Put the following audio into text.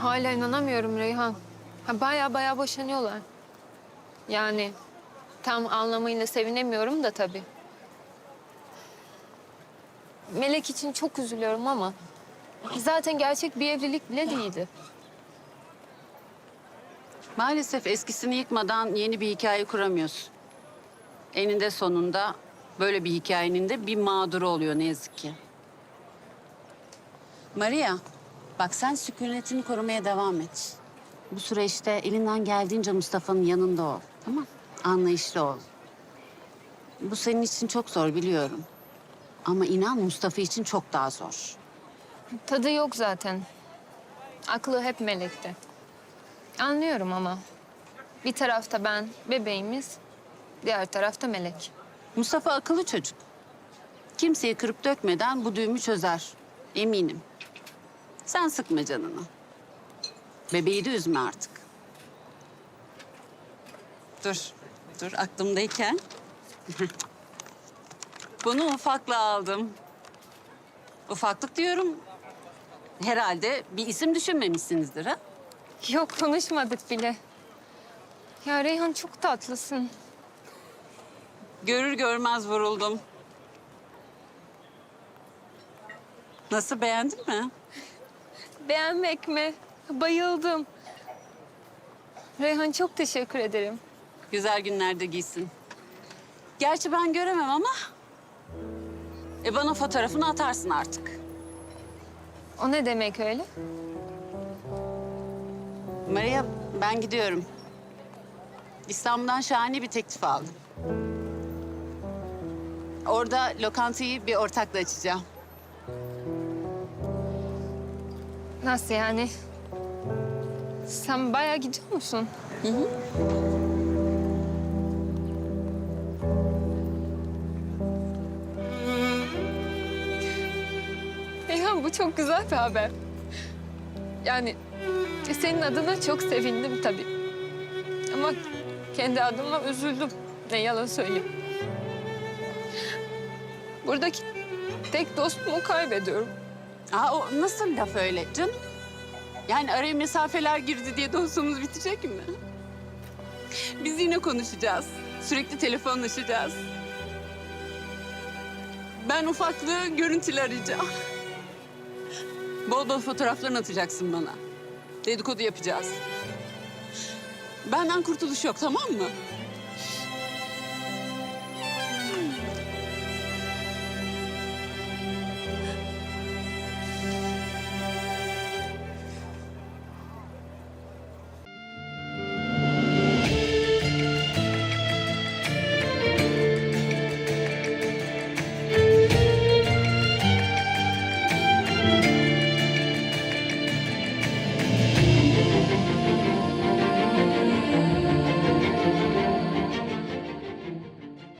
Hala inanamıyorum Reyhan. Ha, baya baya boşanıyorlar. Yani tam anlamıyla sevinemiyorum da tabii. Melek için çok üzülüyorum ama zaten gerçek bir evlilik bile değildi. Maalesef eskisini yıkmadan yeni bir hikaye kuramıyorsun. Eninde sonunda böyle bir hikayenin de bir mağduru oluyor ne yazık ki. Maria, bak sen sükunetini korumaya devam et. Bu süreçte elinden geldiğince Mustafa'nın yanında ol. Tamam Anlayışlı ol. Bu senin için çok zor biliyorum. Ama inan Mustafa için çok daha zor. Tadı yok zaten. Aklı hep Melek'te. Anlıyorum ama. Bir tarafta ben, bebeğimiz, diğer tarafta Melek. Mustafa akıllı çocuk. Kimseyi kırıp dökmeden bu düğümü çözer. Eminim. Sen sıkma canını. Bebeği de üzme artık. Dur, dur aklımdayken. Bunu ufakla aldım. Ufaklık diyorum. Herhalde bir isim düşünmemişsinizdir ha? Yok konuşmadık bile. Ya Reyhan çok tatlısın. Görür görmez vuruldum. Nasıl beğendin mi? Beğenmek mi? Bayıldım. Reyhan çok teşekkür ederim. Güzel günlerde giysin. Gerçi ben göremem ama... E bana fotoğrafını atarsın artık. O ne demek öyle? Maria ben gidiyorum. İstanbul'dan şahane bir teklif aldım. Orada lokantayı bir ortakla açacağım. Nasıl yani? Sen bayağı gidiyor musun? Reyhan bu çok güzel bir haber. Yani senin adına çok sevindim tabii. Ama kendi adıma üzüldüm. Ne yalan söyleyeyim. Buradaki tek dostumu kaybediyorum. Aa, o nasıl laf öyle canım? Yani araya mesafeler girdi diye dostluğumuz bitecek mi? Biz yine konuşacağız. Sürekli telefonlaşacağız. Ben ufaklığı görüntülü arayacağım. Bol bol fotoğraflarını atacaksın bana. Dedikodu yapacağız. Benden kurtuluş yok tamam mı?